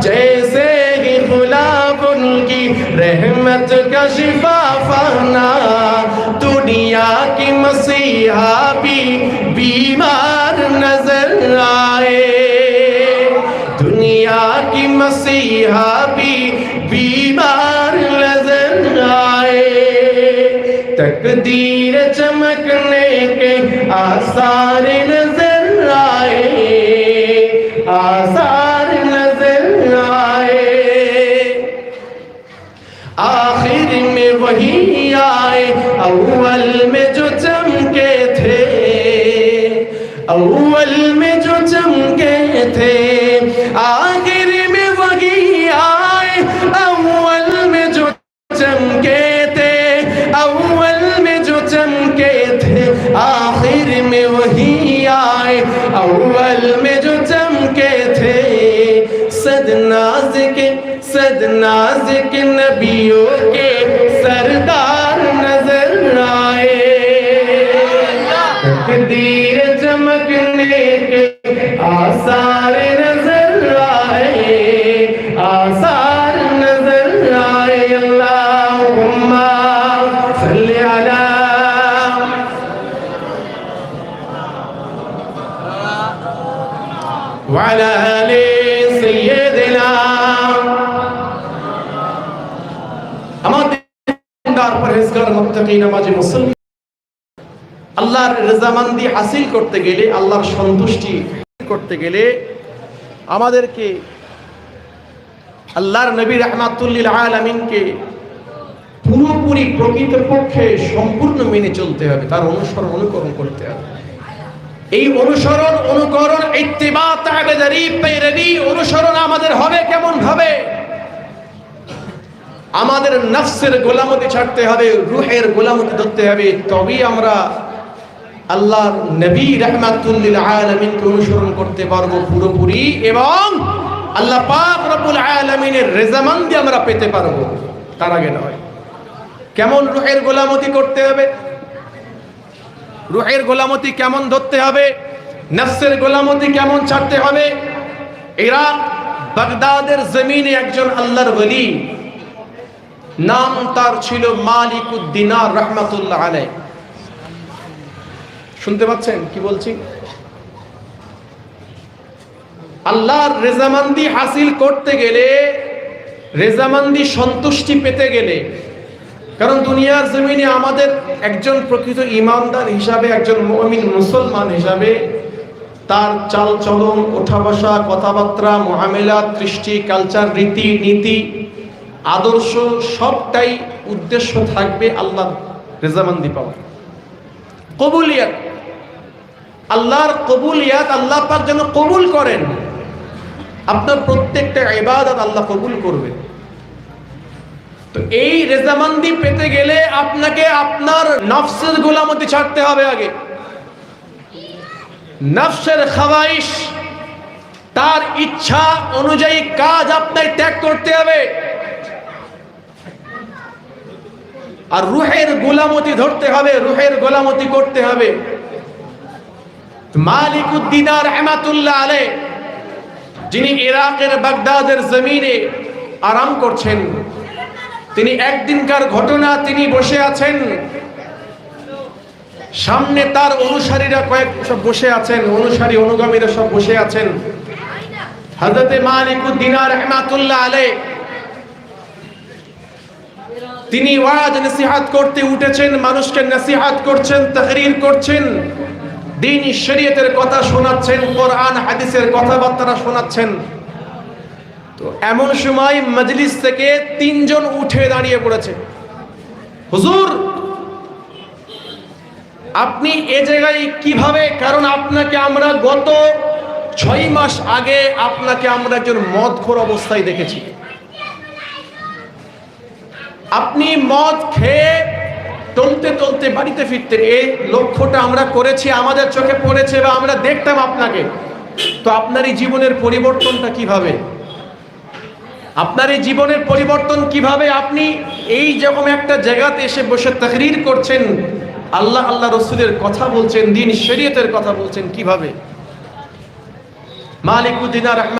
जैसे ही गुलाब उनकी रहमत का शिफा फाना दुनिया की मसीहा भी बीमार नज़र आए। दुनिया की मसीहा भी बीमार नज़र आए। तकदीर चमकने के आसार नज़र अव्वल में जो चमके थे, अव्वल में जो चमके थे, आखिर में वही आए। अव्वल में जो चमके थे, अव्वल में जो चमके थे, आखिर में वही आए। अव्वल में जो चमके थे, सदनाज के सदनाज के नबियों के وعلى آل سيدنا আমাদের দিনদার পরহেজগার মুত্তাকি নামাজি মুসলমান আল্লাহর রেজামান্দি হাসিল করতে গেলে আল্লাহর সন্তুষ্টি করতে গেলে আমাদেরকে আল্লাহর নবী রহমাতুল্লিল আলামিনকে পুরোপুরি প্রকৃতপক্ষে সম্পূর্ণ মেনে চলতে হবে তার অনুসরণ অনুকরণ করতে হবে এই অনুসরণ, অনুকরণ অনুসরণ আমাদের হবে কেমন ভাবে? আমাদের নফসের গোলামতি ছাড়তে হবে, রুহের গোলামতি ধরতে হবে। তবেই আমরা আল্লাহ নবী রহমাতুল্লিল আলামিনকে অনুসরণ করতে পারব পুরোপুরি এবং আল্লাহ পাক রব্বুল আলামিনের রেজামান্দি আমরা পেতে পারব। তার আগে নয়। কেমন রুহের গোলামতি করতে হবে? রুহের গোলামতি কেমন ধরতে হবে? নফসের গোলামতি কেমন ছাড়তে হবে? ইরাক, বাগদাদের জমিনে একজন আল্লাহর বলি নাম তার ছিল মালিক উদ্দিনার রহমাতুল্লাহ আলাই শুনতে পাচ্ছেন? কি বলছি? আল্লাহর রেজামান্দি হাসিল করতে গেলে, রেজামান্দি সন্তুষ্টি পেতে গেলে কারণ দুনিয়ার জমিনে আমাদের একজন প্রকৃত ইমানদার হিসাবে, একজন মমিন মুসলমান হিসাবে তার চাল চলন ওঠা বসা কথাবার্তা মহামেলা দৃষ্টি কালচার রীতি, নীতি, আদর্শ সবটাই উদ্দেশ্য থাকবে আল্লাহ রেজামান্দি পাওয়া কবুলিয়াত। আল্লাহর কবুলিয়াত আল্লাহ পাক যেন কবুল করেন। আপনার প্রত্যেকটা ইবাদত আল্লাহ কবুল করবে। তো এই রেজামান্দি পেতে গেলে আপনাকে আপনার নফসের গোলামতি ছাড়তে হবে আগে। নফসের খাওয়াইশ, তার ইচ্ছা অনুযায়ী কাজ আপনাকে ত্যাগ করতে হবে। আর রুহের গোলামতি ধরতে হবে, রুহের গোলামতি করতে হবে। মালিক উদ্দিনার রহমাতুল্লাহ আলে যিনি ইরাকের বাগদাদের জমিনে আরাম করছেন তিনি একদিনকার ঘটনা তিনি বসে আছেন। সামনে তার অনুসারীরা কয়েক সব বসে আছেন, অনুসারী অনুগামীরা সব বসে আছেন। হজরতে মালিকুদ্দিনার রহমাতুল্লাহ আলে তিনি ওয়াজ, নসিহাত করতে উঠেছেন, মানুষকে নসিহাত করছেন তাহরির করছেন দিন শরীয়তের কথা শোনাচ্ছেন, কোরআন, হাদিসের কথাবার্তা শোনাচ্ছেন। তো এমন সময় মজলিস থেকে তিনজন উঠে দাঁড়িয়ে পড়েছে। হুজুর, আপনি এ জায়গায় কীভাবে, কারণ আপনাকে আমরা গত ছয় মাস আগে আপনাকে আমরা একজন মদখোর অবস্থায় দেখেছি। আপনি মদ খেয়ে টলতে টলতে বাড়িতে ফিরতেন, এই লক্ষ্যটা আমরা করেছি, আমাদের চোখে পড়েছে বা আমরা দেখতাম আপনাকে। তো আপনার এই জীবনের পরিবর্তনটা কীভাবে? আপনার এই জীবনের পরিবর্তন কীভাবে আপনি এই যখন একটা জায়গাতে এসে বসে তাকরির করছেন, আল্লাহ আল্লাহ রসুলের কথা বলছেন, দিন শরীয়তের কথা বলছেন, কীভাবে? মালিকুদ্দিন